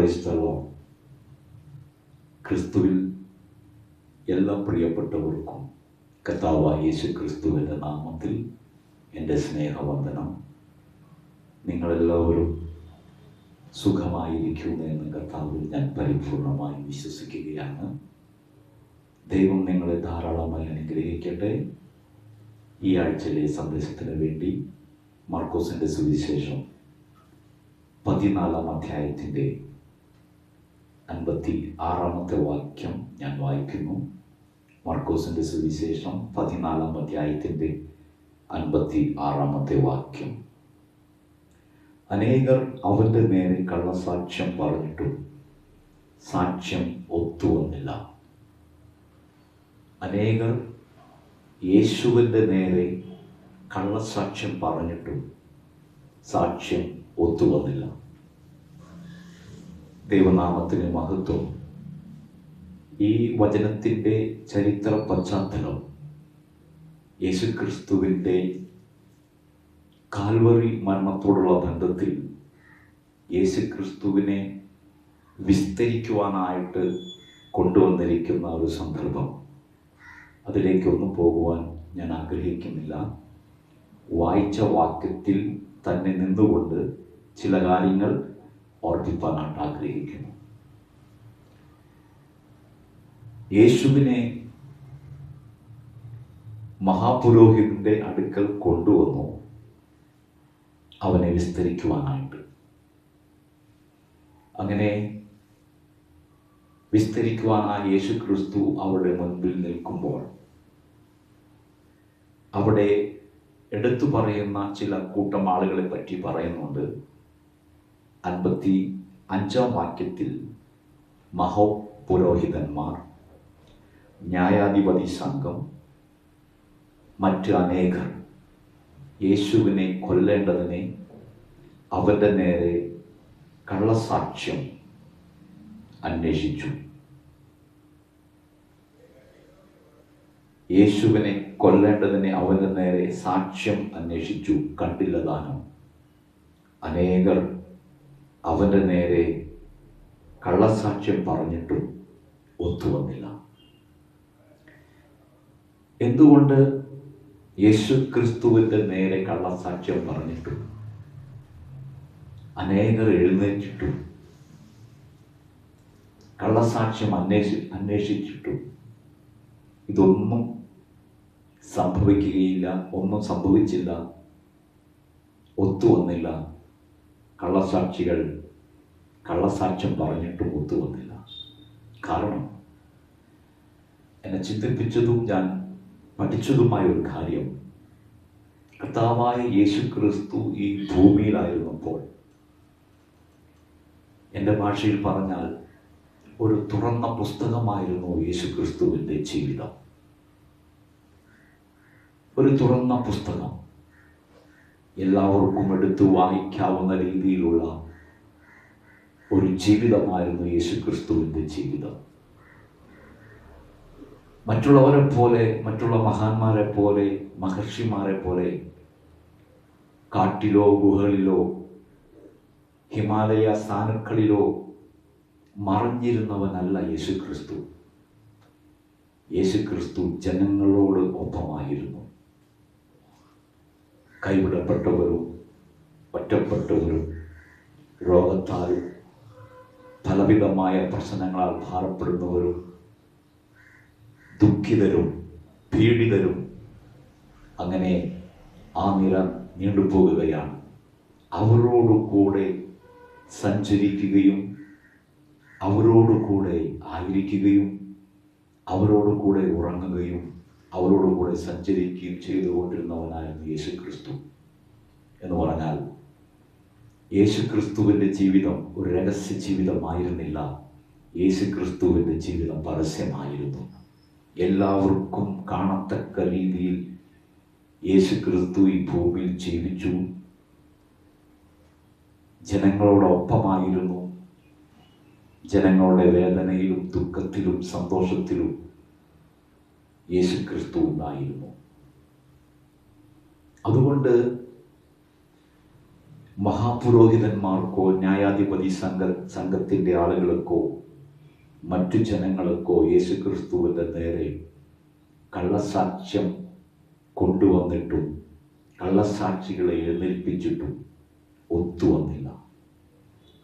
ക്രൈസ്തവോ ക്രിസ്തുവിൽ എല്ലാ പ്രിയപ്പെട്ടവർക്കും കർത്താവായ യേശു ക്രിസ്തുവിന്റെ നാമത്തിൽ എന്റെ സ്നേഹവന്ദനം. നിങ്ങളെല്ലാവരും സുഖമായിരിക്കുന്നു എന്ന് കർത്താവിൽ ഞാൻ പരിപൂർണമായി വിശ്വസിക്കുകയാണ്. ദൈവം നിങ്ങളെ ധാരാളമായി അനുഗ്രഹിക്കട്ടെ. ഈ ആഴ്ചയിലെ സന്ദേശത്തിന് വേണ്ടി മാർക്കോസിന്റെ സുവിശേഷം പതിനാലാം അധ്യായത്തിന്റെ അൻപത്തി ആറാമത്തെ വാക്യം ഞാൻ വായിക്കുന്നു. മർക്കോസിന്റെ സുവിശേഷം പതിനാലാം അധ്യായത്തിന്റെ അൻപത്തി ആറാമത്തെ വാക്യം. അനേകർ അവന്റെ നേരെ കള്ളസാക്ഷ്യം പറഞ്ഞിട്ടും സാക്ഷ്യം ഒത്തുവന്നില്ല. അനേകർ യേശുവിന്റെ നേരെ കള്ളസാക്ഷ്യം പറഞ്ഞിട്ടും സാക്ഷ്യം ഒത്തുവന്നില്ല. ദൈവനാമത്തിന് മഹത്വം. ഈ വചനത്തിന്റെ ചരിത്ര പശ്ചാത്തലം യേശുക്രിസ്തുവിന്റെ കാൽവറി മരണത്തോടുള്ള ബന്ധത്തിൽ യേശുക്രിസ്തുവിനെ വിസ്തരിക്കുവാനായിട്ട് കൊണ്ടുവന്നിരിക്കുന്ന ഒരു സന്ദർഭം. അതിലേക്കൊന്നും പോകുവാൻ ഞാൻ ആഗ്രഹിക്കുന്നില്ല. വായിച്ച വാക്യത്തിൽ തന്നെ നിന്നുകൊണ്ട് ചില കാര്യങ്ങൾ ഓർപ്പിപ്പാനായിട്ട് ആഗ്രഹിക്കുന്നു. യേശുവിനെ മഹാപുരോഹിതന്റെ അടുക്കൽ കൊണ്ടുവന്നു. അവനെ വിസ്തരിക്കുവാനായിട്ട്. അങ്ങനെ വിസ്തരിക്കുവാനായി യേശു ക്രിസ്തു അവരുടെ മുൻപിൽ നിൽക്കുമ്പോൾ അവിടെ എടുത്തു പറയുന്ന ചില കൂട്ടം ആളുകളെ പറ്റി പറയുന്നുണ്ട്. അൻപത്തി അഞ്ചാം വാക്യത്തിൽ മഹോ പുരോഹിതന്മാർ ന്യായാധിപതി സംഘം മറ്റ് അനേകർ യേശുവിനെ കൊല്ലേണ്ടതിനെ അവന്റെ നേരെ കള്ളസാക്ഷ്യം അന്വേഷിച്ചു. യേശുവിനെ കൊല്ലേണ്ടതിനെ അവന്റെ നേരെ സാക്ഷ്യം അന്വേഷിച്ചു. കണ്ടില്ലതാനും അനേകർ അവന്റെ നേരെ കള്ളസാക്ഷ്യം പറഞ്ഞിട്ടും ഒത്തുവന്നില്ല എന്തുകൊണ്ട് യേശു ക്രിസ്തുവിന്റെ നേരെ കള്ളസാക്ഷ്യം പറഞ്ഞിട്ടും അനേകർ എഴുന്നേറ്റിട്ടും കള്ളസാക്ഷ്യം അന്വേഷി അന്വേഷിച്ചിട്ടും ഇതൊന്നും സംഭവിക്കുകയില്ല ഒന്നും സംഭവിച്ചില്ല ഒത്തുവന്നില്ല കള്ളസാക്ഷികൾ കള്ളസാക്ഷ്യം പറഞ്ഞിട്ടും ഒത്തുവന്നില്ല കാരണം എന്നെ ചിന്തിപ്പിച്ചതും ഞാൻ പഠിച്ചതുമായ ഒരു കാര്യം കർത്താവായ യേശു ക്രിസ്തു ഈ ഭൂമിയിലായിരുന്നപ്പോൾ എന്റെ ഭാഷയിൽ പറഞ്ഞാൽ ഒരു തുറന്ന പുസ്തകമായിരുന്നു യേശു ക്രിസ്തുവിന്റെ ജീവിതം. ഒരു തുറന്ന പുസ്തകം. എല്ലാവർക്കും എടുത്തു വായിക്കാവുന്ന രീതിയിലുള്ള ഒരു ജീവിതമായിരുന്നു യേശു ക്രിസ്തുവിന്റെ ജീവിതം. മറ്റുള്ളവരെ പോലെ മറ്റുള്ള മഹാന്മാരെ പോലെ മഹർഷിമാരെ പോലെ കാട്ടിലോ ഗുഹകളിലോ ഹിമാലയ സ്ഥാനക്കളിലോ മറഞ്ഞിരുന്നവനല്ല യേശു ക്രിസ്തു യേശു ക്രിസ്തു ജനങ്ങളോട് ഒപ്പമായിരുന്നു. കൈവിടപ്പെട്ടവരും ഒറ്റപ്പെട്ടവരും രോഗത്താൽ പലവിധമായ പ്രശ്നങ്ങളാൽ ഭാരപ്പെടുന്നവരും ദുഃഖിതരും പീഡിതരും അങ്ങനെ ആ നിര നീണ്ടുപോകുകയാണ്. അവരോടുകൂടെ സഞ്ചരിക്കുകയും അവരോടു കൂടെ ആയിരിക്കുകയും അവരോടു കൂടെ ഉറങ്ങുകയും അവരോട് കൂടെ സഞ്ചരിക്കുകയും ചെയ്തുകൊണ്ടിരുന്നവനായിരുന്നു യേശു ക്രിസ്തു എന്ന് പറഞ്ഞാൽ യേശു ക്രിസ്തുവിന്റെ ജീവിതം ഒരു രഹസ്യ ജീവിതമായിരുന്നില്ല. യേശു ക്രിസ്തുവിന്റെ ജീവിതം പരസ്യമായിരുന്നു. എല്ലാവർക്കും കാണത്തക്ക രീതിയിൽ യേശു ക്രിസ്തു ഈ ഭൂമിയിൽ ജീവിച്ചു. ജനങ്ങളോടൊപ്പമായിരുന്നു. ജനങ്ങളുടെ വേദനയിലും ദുഃഖത്തിലും സന്തോഷത്തിലും യേശു ക്രിസ്തു ഉണ്ടായിരുന്നു അതുകൊണ്ട് മഹാപുരോഹിതന്മാർക്കോ ന്യായാധിപതി സംഘ സംഘത്തിന്റെ ആളുകൾക്കോ മറ്റു ജനങ്ങൾക്കോ യേശു ക്രിസ്തുവിന്റെ നേരെ കള്ളസാക്ഷ്യം കൊണ്ടുവന്നിട്ടും കള്ളസാക്ഷികളെ എഴുന്നേൽപ്പിച്ചിട്ടും ഒത്തുവന്നില്ല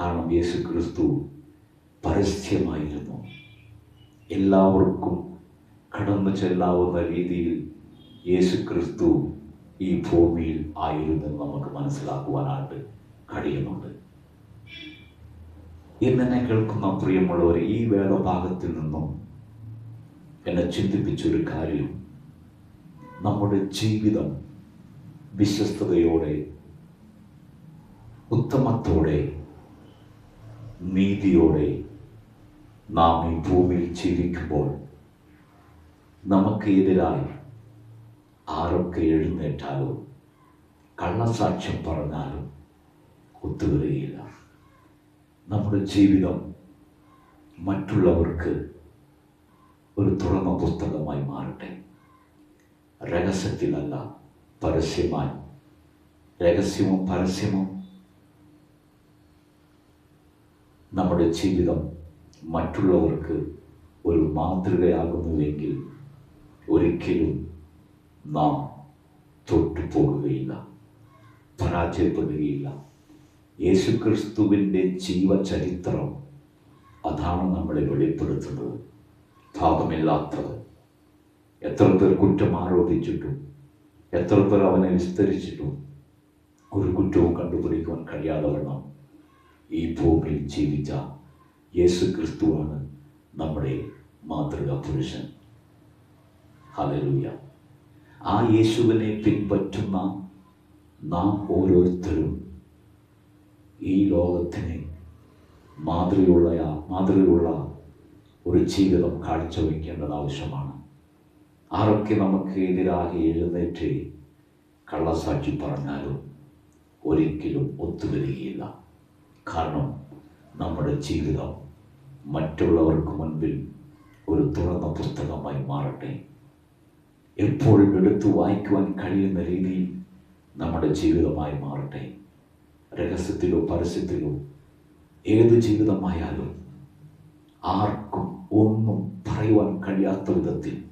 കാരണം യേശു ക്രിസ്തു പരസ്യമായിരുന്നു. എല്ലാവർക്കും കടന്നു ചെല്ലാവുന്ന രീതിയിൽ യേശു ക്രിസ്തു ഈ ഭൂമിയിൽ ആയിരുന്നെന്ന് നമുക്ക് മനസ്സിലാക്കുവാനായിട്ട് കഴിയുന്നുണ്ട്. ഇന്നെന്നെ കേൾക്കുന്ന പ്രിയമുള്ളവർ ഈ വേദഭാഗത്തിൽ നിന്നും എന്നെ ചിന്തിപ്പിച്ചൊരു കാര്യം. നമ്മുടെ ജീവിതം വിശ്വസ്തയോടെ ഉത്തമത്തോടെ നീതിയോടെ നാം ഈ ഭൂമിയിൽ ജീവിക്കുമ്പോൾ നമുക്ക് എതിരായി ആരൊക്കെ എഴുന്നേറ്റാലും കള്ളസാക്ഷ്യം പറഞ്ഞാലും ഒത്തുവരികയില്ല. നമ്മുടെ ജീവിതം മറ്റുള്ളവർക്ക് ഒരു തുറന്ന പുസ്തകമായി മാറട്ടെ. രഹസ്യത്തിലല്ല പരസ്യമായി. രഹസ്യവും പരസ്യമോ നമ്മുടെ ജീവിതം മറ്റുള്ളവർക്ക് ഒരു മാതൃകയാകുന്നുവെങ്കിൽ ഒരിക്കലും നാം തൊട്ടുപോകുകയില്ല പരാജയപ്പെടുകയില്ല. യേശുക്രിസ്തുവിന്റെ ജീവചരിത്രം അതാണ് നമ്മളെ വെളിപ്പെടുത്തുന്നത്. പാപമില്ലാത്തത് എത്ര പേർ കുറ്റം ആരോപിച്ചിട്ടും എത്ര പേർ അവനെ വിസ്തരിച്ചിട്ടും ഒരു കുറ്റവും കണ്ടുപിടിക്കുവാൻ കഴിയാതെ വണ്ണം ഈ ഭൂമിയിൽ ജീവിച്ച യേശു ക്രിസ്തുവാണ് നമ്മുടെ മാതൃകാ പുരുഷൻ. ഹലലൂയ ആ യേശുവിനെ പിൻപറ്റുന്ന നാം ഓരോരുത്തരും ഈ ലോകത്തിന് മാതൃകയുള്ള മാതൃകയുള്ള ഒരു ജീവിതം കാഴ്ചവെക്കേണ്ടത് ആവശ്യമാണ്. ആരൊക്കെ നമുക്ക് എതിരാകെ എഴുന്നേറ്റ് കള്ളസാക്ഷി പറഞ്ഞാലും ഒരിക്കലും ഒത്തുവരികയില്ല. കാരണം നമ്മുടെ ജീവിതം മറ്റുള്ളവർക്ക് മുൻപിൽ ഒരു തുറന്ന പുസ്തകമായി മാറട്ടെ. എപ്പോഴും എടുത്തു വായിക്കുവാൻ കഴിയുന്ന രീതിയിൽ നമ്മുടെ ജീവിതമായി മാറട്ടെ. രഹസ്യത്തിലോ പരസ്യത്തിലോ ഏത് ജീവിതമായാലും ആർക്കും ഒന്നും പറയുവാൻ കഴിയാത്ത വിധത്തിൽ.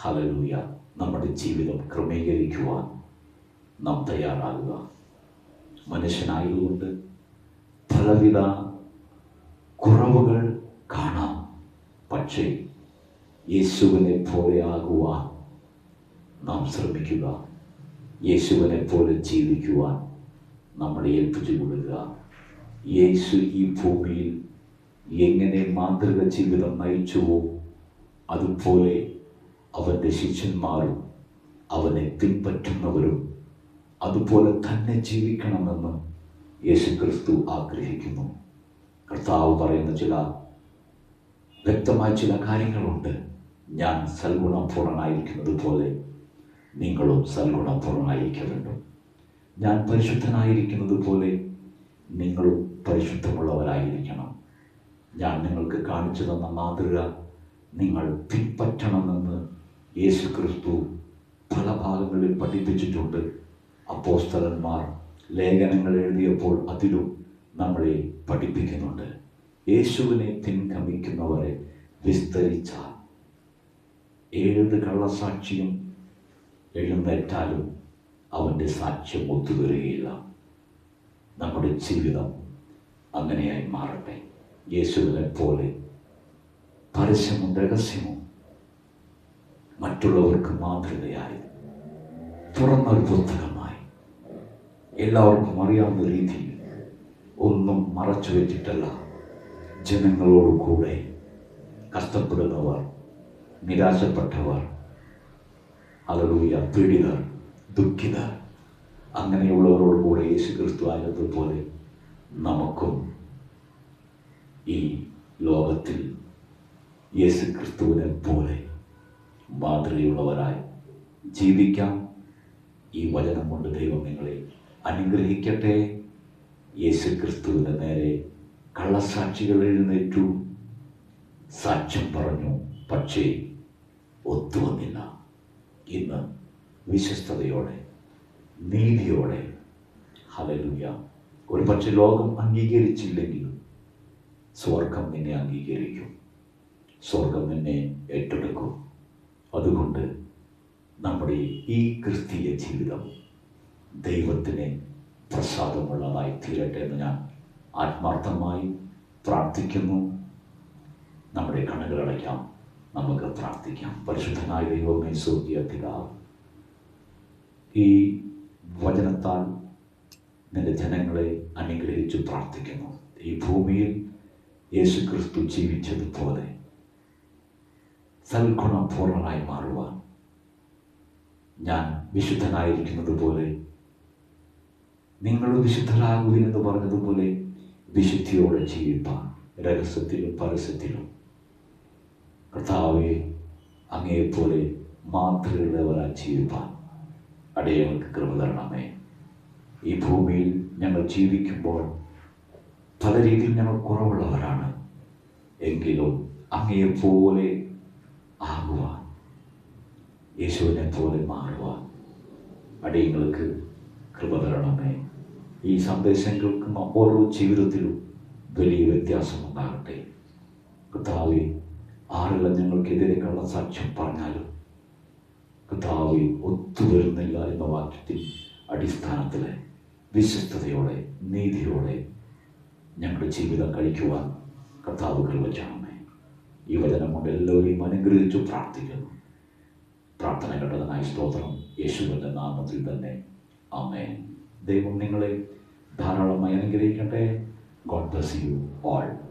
ഹലലൂയ നമ്മുടെ ജീവിതം ക്രമീകരിക്കുവാൻ നാം തയ്യാറാകുക. മനുഷ്യനായതുകൊണ്ട് പലവിധ കുറവുകൾ കാണാം. പക്ഷേ യേശുവിനെ പോലെയാകുവാൻ നാം ശ്രമിക്കുക. യേശുവിനെ പോലെ ജീവിക്കുവാൻ നമ്മളെ ഏൽപ്പിച്ചു കൊടുക്കുക. യേശു ഈ ഭൂമിയിൽ എങ്ങനെ മാന്ത്രിക ജീവിതം നയിച്ചുവോ അതുപോലെ അവന്റെ ശിഷ്യന്മാരും അവനെ പിൻപറ്റുന്നവരും അതുപോലെ തന്നെ ജീവിക്കണമെന്ന് യേശു ക്രിസ്തു ആഗ്രഹിക്കുന്നു. കർത്താവ് പറയുന്ന ചില വ്യക്തമായ ചില കാര്യങ്ങളുണ്ട്. ഞാൻ സൽഗുണപൂർണനായിരിക്കുന്നത് പോലെ നിങ്ങളും സൽഗുണപൂർണനായിരിക്ക வேண்டும் ഞാൻ പരിശുദ്ധനായിരിക്കുന്നത് പോലെ നിങ്ങളും പരിശുദ്ധമുള്ളവരായിരിക്കണം ഞാൻ നിങ്ങൾക്ക് കാണിച്ചു തന്ന മാതൃക നിങ്ങൾ പിൻപറ്റണമെന്ന് യേശു ക്രിസ്തു പല ഭാഗങ്ങളിൽ പഠിപ്പിച്ചിട്ടുണ്ട് അപ്പോസ്തലന്മാർ ലേഖനങ്ങൾ എഴുതിയപ്പോൾ അതിലും നമ്മളെ പഠിപ്പിക്കുന്നുണ്ട് യേശുവിനെ പിൻഗമിക്കുന്നവരെ വിസ്തരിച്ചാൽ ഏത് കള്ളസാക്ഷിയും എഴുന്നേറ്റാലും അവന്റെ സാക്ഷ്യം ഒത്തുവരികയില്ല. നമ്മുടെ ജീവിതം അങ്ങനെയായി മാറട്ടെ. യേശുവിനെ പോലെ പരസ്യമോ രഹസ്യമോ മറ്റുള്ളവർക്ക് മാതൃകയായി തുറന്നൊരു പുസ്തകമായി എല്ലാവർക്കും അറിയാവുന്ന രീതിയിൽ ഒന്നും മറച്ചു വെച്ചിട്ടല്ല ജനങ്ങളോട് കൂടെ കഷ്ടപ്പെടുന്നവർ നിരാശപ്പെട്ടവർ. അലറൂയ പീഡിതർ ദുഃഖിതർ. അങ്ങനെയുള്ളവരോട് കൂടെ യേശു ക്രിസ്തു ആയതുപോലെ നമുക്കും ഈ ലോകത്തിൽ യേശു ക്രിസ്തുവിനെ പോലെ മാതൃകയുള്ളവരായി ജീവിക്കാം. ഈ വചനം കൊണ്ട് ദൈവം നിങ്ങളെ അനുഗ്രഹിക്കട്ടെ. യേശു ക്രിസ്തുവിന്റെ നേരെ കള്ളസാക്ഷികൾ എഴുന്നേറ്റു. സാക്ഷ്യം പറഞ്ഞു പക്ഷേ ഒത്തുവന്നില്ല. ഇന്ന് വിശ്വസ്തയോടെ നീതിയോടെ ഹലലുയ ഒരു പക്ഷെ ലോകം അംഗീകരിച്ചില്ലെങ്കിലും സ്വർഗം നിന്നെ അംഗീകരിക്കും. സ്വർഗം നിന്നെ ഏറ്റെടുക്കും. അതുകൊണ്ട് നമ്മുടെ ഈ ക്രിസ്തീയ ജീവിതം ദൈവത്തിന് പ്രസാദമുള്ളതായി തീരട്ടെ എന്ന് ഞാൻ ആത്മാർത്ഥമായി പ്രാർത്ഥിക്കുന്നു. നമ്മുടെ കണ്ണുകൾ അടയ്ക്കാം നമുക്ക് പ്രാർത്ഥിക്കാം. പരിശുദ്ധനായ ദൈവമേ സ്വർഗീയ പിതാവ് ഈ വചനത്താൽ നിന്റെ ജനങ്ങളെ അനുഗ്രഹിച്ചു പ്രാർത്ഥിക്കുന്നു. ഈ ഭൂമിയിൽ യേശു ക്രിസ്തു ജീവിച്ചതുപോലെ സൽഗുണപൂർണനായി മാറുവാൻ ഞാൻ വിശുദ്ധനായിരിക്കുന്നത് പോലെ നിങ്ങൾ വിശുദ്ധരാകുവിനെന്ന് പറഞ്ഞതുപോലെ വിശുദ്ധിയോടെ ജീവിപ്പാൻ രഹസ്യത്തിലും പരസ്യത്തിലും കർത്താവെ അങ്ങയെപ്പോലെ മാതൃകയുള്ളവരായി ജീവിപ്പാൻ അടിയങ്ങൾക്ക് കൃപ തരണമേ. ഈ ഭൂമിയിൽ ഞങ്ങൾ ജീവിക്കുമ്പോൾ പല രീതിയിൽ ഞങ്ങൾ കുറവുള്ളവരാണ്. എങ്കിലും അങ്ങയെപ്പോലെ ആകുവാൻ യേശുവിനെ പോലെ മാറുവാൻ അടിയങ്ങൾക്ക് കൃപ തരണമേ. ഈ സന്ദേശം കേൾക്കുന്ന ഓരോ ജീവിതത്തിലും വലിയ വ്യത്യാസം ഉണ്ടാകട്ടെ കർത്താവെ ആരെല്ലാം ഞങ്ങൾക്കെതിരെ കള്ള സാക്ഷ്യം പറഞ്ഞാലും കർത്താവെ ഒത്തുവരുന്നില്ല എന്ന വാക്യത്തിൽ അടിസ്ഥാനത്തിൽ വിശ്വസ്തയോടെ നീതിയോടെ ഞങ്ങളുടെ ജീവിതം കഴിക്കുവാൻ കർത്താവ് കൃപ ഈ വചനം കൊണ്ട് എല്ലാവരെയും അനുഗ്രഹിച്ചു പ്രാർത്ഥിക്കുന്നു. പ്രാർത്ഥന കേട്ടതിനായി സ്തോത്രം. യേശുവിന്റെ നാമത്തിൽ തന്നെ. ആമേൻ. ദൈവം നിങ്ങളെ ധാരാളമായി അനുഗ്രഹിക്കട്ടെ. God bless you all.